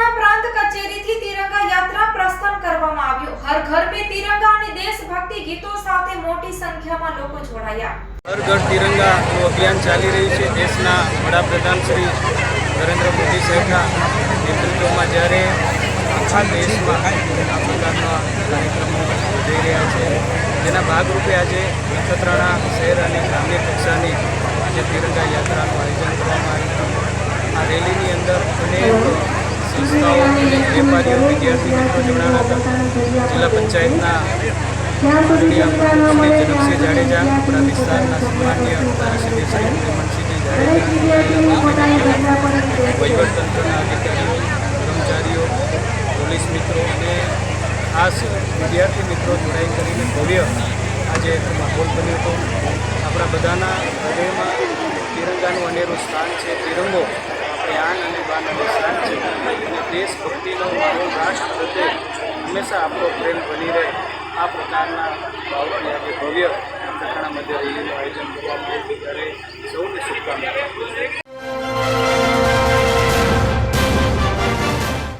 વડોદરાના પ્રાંત કચેરીથી તિરંગા યાત્રા પ્રસ્થાન કરવામાં આવ્યો. હર ઘર પે તિરંગા અને દેશભક્તિ ગીતો સાથે મોટી સંખ્યામાં લોકો જોડાયા. હર ઘર તિરંગા નું અભિયાન ચાલી રહ્યું છે. દેશના વડાપ્રધાન શ્રી નરેન્દ્ર મોદી સાહેબના નેતૃત્વમાં જ્યારે આખા દેશમાં આ પ્રકારના કાર્યક્રમો થઈ રહ્યા છે. તેના ભાગરૂપે આજે નખત્રાણા શહેર અને ગ્રામ્ય કક્ષાની આજે તિરંગા યાત્રાનું આયોજન કરવામાં આવ્યું આ રેલીની અંદર અને સંસ્થાઓ વેપારીઓ વિદ્યાર્થી મિત્રો જોડાણા હતા જિલ્લા પંચાયતના જાડેજા આપણા વિસ્તારના સન્માન્ય ધારાસભ્ય શ્રી મનસિંહજી જાડેજા વહીવટતંત્રના અધિકારીઓ કર્મચારીઓ પોલીસ મિત્રો અને ખાસ વિદ્યાર્થી મિત્રો જોડાઈ કરીને ભવ્ય આજે માહોલ બન્યો હતો. આપણા બધાના હૃદયમાં તિરંગાનું અનેરું સ્થાન છે. તિરંગો, આપણે આન અને છે અને દેશભક્તિનો મારો રાષ્ટ્ર પ્રત્યે હંમેશા આપણો પ્રેમ બની રહે. આ પ્રકારના ભાવથી આજે ભવ્ય નખત્રાણા મધ્ય રેલીનું આયોજન